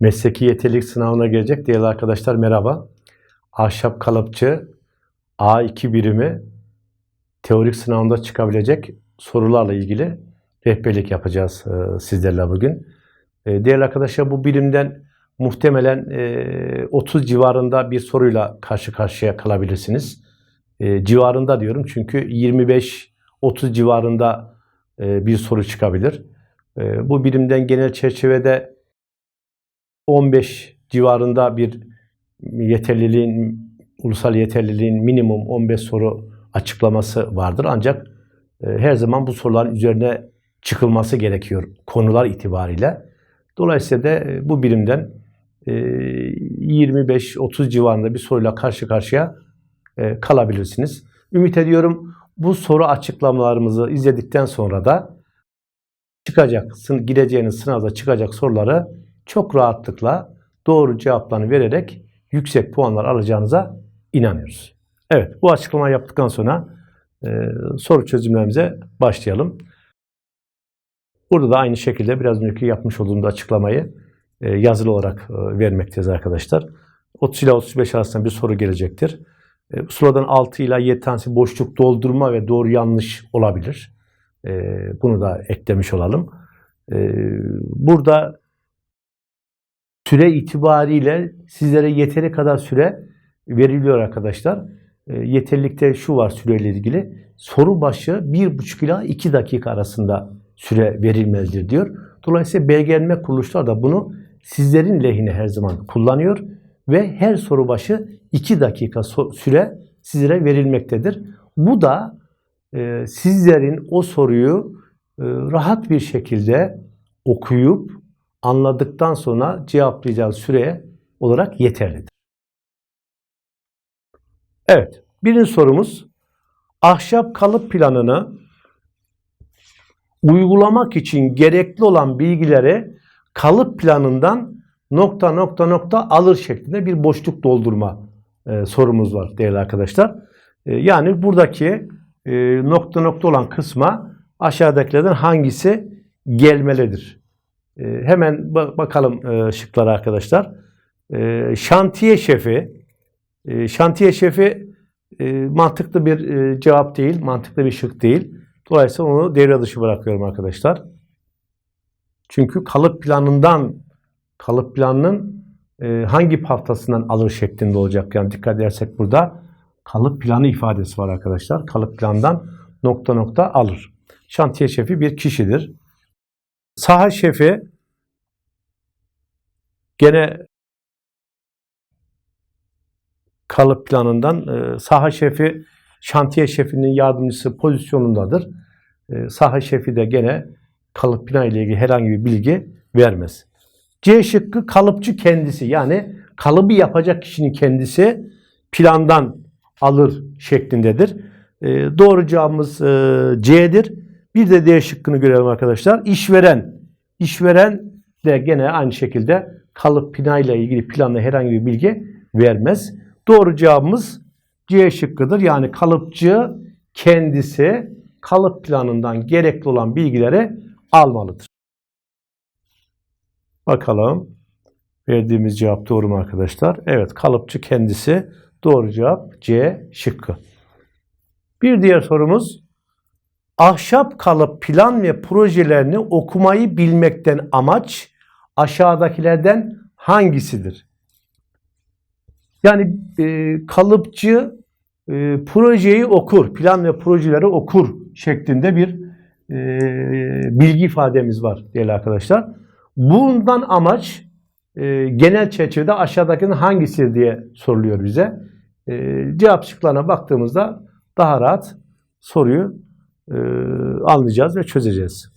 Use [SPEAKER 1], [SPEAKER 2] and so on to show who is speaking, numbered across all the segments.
[SPEAKER 1] Mesleki yeterlilik sınavına gelecek değerli arkadaşlar merhaba. Ahşap kalıpçı A2 birimi teorik sınavında çıkabilecek sorularla ilgili rehberlik yapacağız e, sizlerle bugün. E, değerli arkadaşlar bu birimden muhtemelen e, 30 civarında bir soruyla karşı karşıya kalabilirsiniz. E, civarında diyorum çünkü 25-30 civarında e, bir soru çıkabilir. E, bu birimden genel çerçevede 15 civarında bir yeterliliğin, ulusal yeterliliğin minimum 15 soru açıklaması vardır. Ancak e, her zaman bu soruların üzerine çıkılması gerekiyor konular itibariyle. Dolayısıyla da e, bu birimden e, 25-30 civarında bir soruyla karşı karşıya e, kalabilirsiniz. Ümit ediyorum bu soru açıklamalarımızı izledikten sonra da çıkacak, gireceğiniz sınavda çıkacak soruları çok rahatlıkla doğru cevaplarını vererek yüksek puanlar alacağınıza inanıyoruz. Evet, bu açıklamayı yaptıktan sonra e, soru çözümlerimize başlayalım. Burada da aynı şekilde biraz önceki yapmış olduğumuz açıklamayı e, yazılı olarak e, vermekteyiz arkadaşlar. 30 ile 35 arasında bir soru gelecektir. E, sorudan 6 ile 7 tanesi boşluk doldurma ve doğru yanlış olabilir. E, bunu da eklemiş olalım. E, burada süre itibariyle sizlere yeteri kadar süre veriliyor arkadaşlar. E, yeterlilikte şu var süreyle ilgili. Soru başı 1,5 ila 2 dakika arasında süre verilmelidir diyor. Dolayısıyla belgelenme kuruluşlar da bunu sizlerin lehine her zaman kullanıyor ve her soru başı 2 dakika süre sizlere verilmektedir. Bu da e, sizlerin o soruyu e, rahat bir şekilde okuyup anladıktan sonra cevaplayacağı süreye olarak yeterlidir. Evet, birinci sorumuz ahşap kalıp planını uygulamak için gerekli olan bilgileri kalıp planından nokta nokta nokta alır şeklinde bir boşluk doldurma e, sorumuz var değerli arkadaşlar. E, yani buradaki e, nokta nokta olan kısma aşağıdakilerden hangisi gelmelidir? E, hemen ba- bakalım e, şıklara arkadaşlar. E, şantiye şefi, e, şantiye şefi e, mantıklı bir e, cevap değil, mantıklı bir şık değil. Dolayısıyla onu devre dışı bırakıyorum arkadaşlar. Çünkü kalıp planından, kalıp planının e, hangi haftasından alır şeklinde olacak. Yani dikkat edersek burada kalıp planı ifadesi var arkadaşlar. Kalıp plandan nokta nokta alır. Şantiye şefi bir kişidir. Saha şefi gene kalıp planından e, saha şefi şantiye şefinin yardımcısı pozisyonundadır. E, saha şefi de gene kalıp planı ile ilgili herhangi bir bilgi vermez. C şıkkı kalıpçı kendisi yani kalıbı yapacak kişinin kendisi plandan alır şeklindedir. E, doğru cevabımız e, C'dir. Bir de D şıkkını görelim arkadaşlar. İşveren. İşveren de gene aynı şekilde kalıp plan ile ilgili planla herhangi bir bilgi vermez. Doğru cevabımız C şıkkıdır. Yani kalıpçı kendisi kalıp planından gerekli olan bilgileri almalıdır. Bakalım verdiğimiz cevap doğru mu arkadaşlar? Evet kalıpçı kendisi doğru cevap C şıkkı. Bir diğer sorumuz ahşap kalıp plan ve projelerini okumayı bilmekten amaç aşağıdakilerden hangisidir? Yani e, kalıpçı e, projeyi okur, plan ve projeleri okur şeklinde bir e, bilgi ifademiz var değerli arkadaşlar. Bundan amaç e, genel çerçevede aşağıdakinin hangisidir diye soruluyor bize. E, cevap şıklarına baktığımızda daha rahat soruyu e, anlayacağız ve çözeceğiz.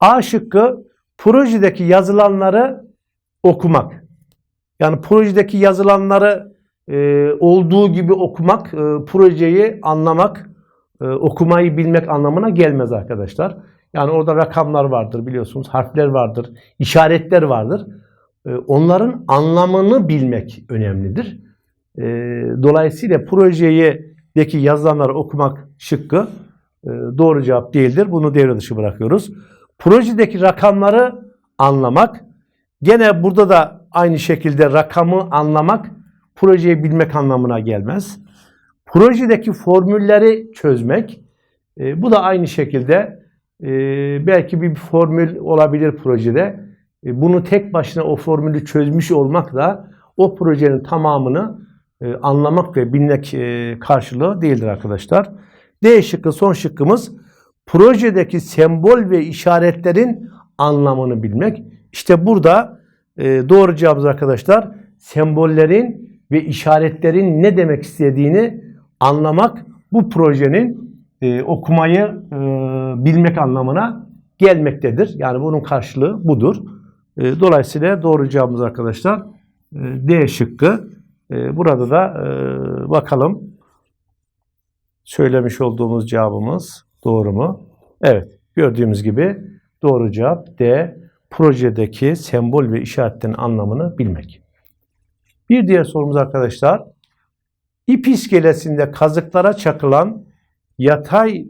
[SPEAKER 1] A şıkkı projedeki yazılanları okumak. Yani projedeki yazılanları e, olduğu gibi okumak, e, projeyi anlamak, e, okumayı bilmek anlamına gelmez arkadaşlar. Yani orada rakamlar vardır biliyorsunuz, harfler vardır, işaretler vardır. E, onların anlamını bilmek önemlidir. E, dolayısıyla projedeki yazılanları okumak şıkkı doğru cevap değildir. Bunu devre dışı bırakıyoruz. Projedeki rakamları anlamak, Gene burada da aynı şekilde rakamı anlamak projeyi bilmek anlamına gelmez. Projedeki formülleri çözmek e, bu da aynı şekilde e, belki bir formül olabilir projede. E, bunu tek başına o formülü çözmüş olmak da o projenin tamamını e, anlamak ve bilmek e, karşılığı değildir arkadaşlar. D şıkkı son şıkkımız projedeki sembol ve işaretlerin anlamını bilmek. İşte burada e, doğru cevabımız arkadaşlar sembollerin ve işaretlerin ne demek istediğini anlamak bu projenin e, okumayı e, bilmek anlamına gelmektedir. Yani bunun karşılığı budur. E, dolayısıyla doğru cevabımız arkadaşlar e, D şıkkı. E, burada da e, bakalım söylemiş olduğumuz cevabımız doğru mu? Evet. Gördüğümüz gibi doğru cevap D. Projedeki sembol ve işaretlerin anlamını bilmek. Bir diğer sorumuz arkadaşlar. İp iskelesinde kazıklara çakılan yatay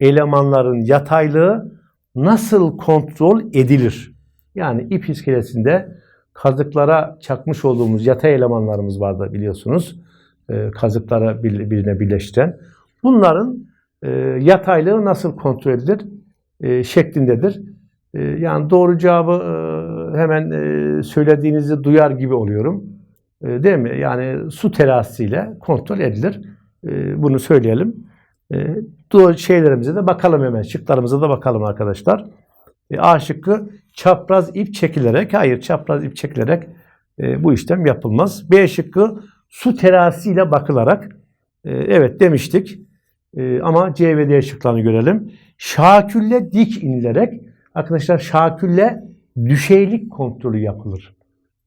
[SPEAKER 1] elemanların yataylığı nasıl kontrol edilir? Yani ip iskelesinde kazıklara çakmış olduğumuz yatay elemanlarımız vardı biliyorsunuz. Ee, kazıklara birbirine birleştiren. Bunların e, yataylığı nasıl kontrol edilir e, şeklindedir. E, yani doğru cevabı e, hemen e, söylediğinizi duyar gibi oluyorum. E, değil mi? Yani su terasıyla kontrol edilir. E, bunu söyleyelim. E, doğru şeylerimize de bakalım hemen. Şıklarımıza da bakalım arkadaşlar. E, A şıkkı çapraz ip çekilerek, hayır çapraz ip çekilerek e, bu işlem yapılmaz. B şıkkı su terasıyla bakılarak, e, evet demiştik. E, ama C ve D şıklarını görelim. Şakülle dik inilerek, arkadaşlar şakülle düşeylik kontrolü yapılır.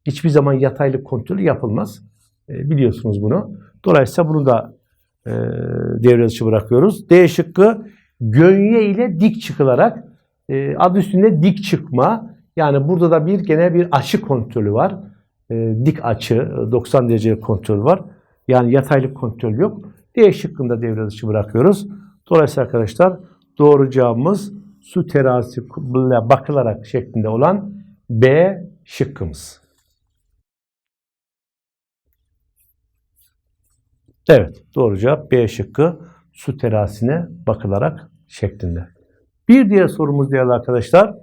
[SPEAKER 1] Hiçbir zaman yataylık kontrolü yapılmaz. E, biliyorsunuz bunu. Dolayısıyla bunu da e, devre dışı bırakıyoruz. D şıkkı gönye ile dik çıkılarak e, adı üstünde dik çıkma. Yani burada da bir gene bir açı kontrolü var. E, dik açı, 90 derece kontrol var. Yani yataylık kontrol yok. D şıkkında devre dışı bırakıyoruz. Dolayısıyla arkadaşlar doğru cevabımız su terazisiyle bakılarak şeklinde olan B şıkkımız. Evet, doğru cevap B şıkkı su terasine bakılarak şeklinde. Bir diğer sorumuz değerli arkadaşlar.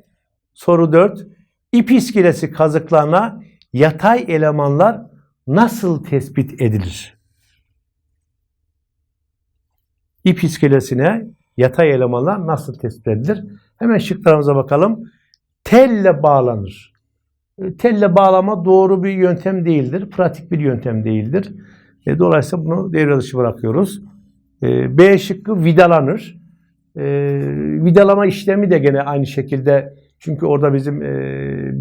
[SPEAKER 1] Soru 4. İp iskelesi kazıklarına yatay elemanlar nasıl tespit edilir? İp iskelesine yatay elemanlar nasıl tespit edilir? Hemen şıklarımıza bakalım. Telle bağlanır. Telle bağlama doğru bir yöntem değildir. Pratik bir yöntem değildir. E, dolayısıyla bunu devre dışı bırakıyoruz. E, B şıkkı vidalanır. E, vidalama işlemi de gene aynı şekilde çünkü orada bizim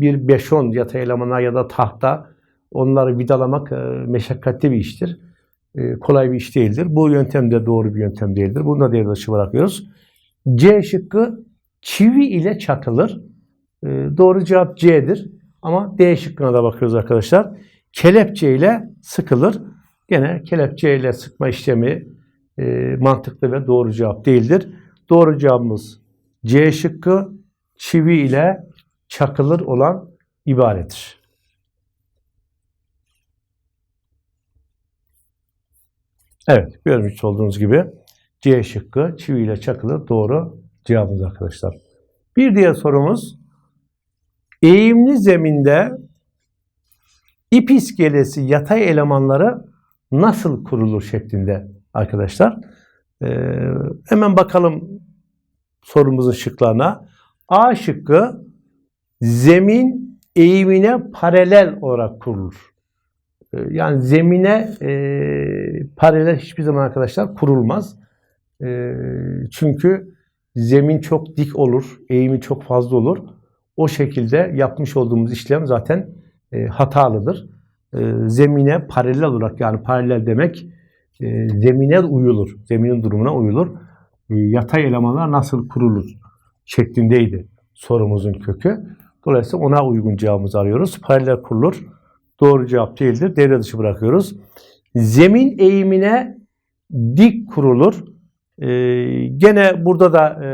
[SPEAKER 1] bir beşon yatay elemana ya da tahta onları vidalamak meşakkatli bir iştir. E, kolay bir iş değildir. Bu yöntem de doğru bir yöntem değildir. Bunu da devre dışı bırakıyoruz. C şıkkı çivi ile çakılır. E, doğru cevap C'dir. Ama D şıkkına da bakıyoruz arkadaşlar. Kelepçe ile sıkılır. Gene kelepçe ile sıkma işlemi e, mantıklı ve doğru cevap değildir. Doğru cevabımız C şıkkı çivi ile çakılır olan ibaretir. Evet, görmüş olduğunuz gibi C şıkkı çivi ile çakılır doğru cevabımız arkadaşlar. Bir diğer sorumuz eğimli zeminde ip iskelesi yatay elemanları nasıl kurulur şeklinde arkadaşlar. Ee, hemen bakalım sorumuzun şıklarına. A şıkkı zemin eğimine paralel olarak kurulur. Ee, yani zemine e, paralel hiçbir zaman arkadaşlar kurulmaz. E, çünkü zemin çok dik olur, eğimi çok fazla olur. O şekilde yapmış olduğumuz işlem zaten e, hatalıdır. E, zemine paralel olarak yani paralel demek e, zemine uyulur, zeminin durumuna uyulur. E, yatay elemanlar nasıl kurulur şeklindeydi sorumuzun kökü. Dolayısıyla ona uygun cevabımızı arıyoruz. Paralel kurulur. Doğru cevap değildir. Devre dışı bırakıyoruz. Zemin eğimine dik kurulur. Ee, gene burada da e,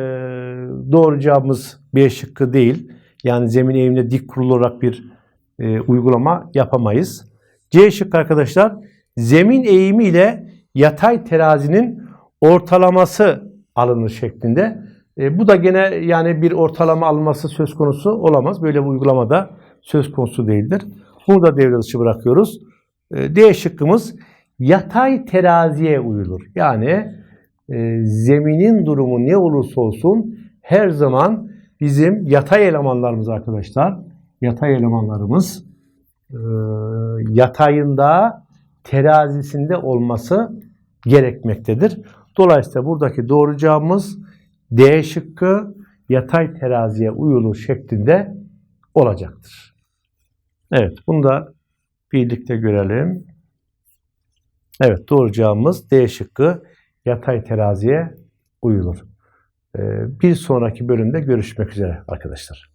[SPEAKER 1] doğru cevabımız B şıkkı değil. Yani zemin eğimine dik kurularak bir e, uygulama yapamayız. C şıkkı arkadaşlar zemin eğimi ile yatay terazinin ortalaması alınır şeklinde. E, bu da gene yani bir ortalama alınması söz konusu olamaz. Böyle bir uygulamada söz konusu değildir. Bunu da devre dışı bırakıyoruz. E, D şıkkımız yatay teraziye uyulur. Yani e, zeminin durumu ne olursa olsun her zaman bizim yatay elemanlarımız arkadaşlar, yatay elemanlarımız e, yatayında terazisinde olması gerekmektedir. Dolayısıyla buradaki doğru cevabımız D şıkkı yatay teraziye uyulur şeklinde olacaktır. Evet, bunu da birlikte görelim. Evet, doğru cevabımız D şıkkı yatay teraziye uyulur. Ee, Bir sonraki bölümde görüşmek üzere arkadaşlar.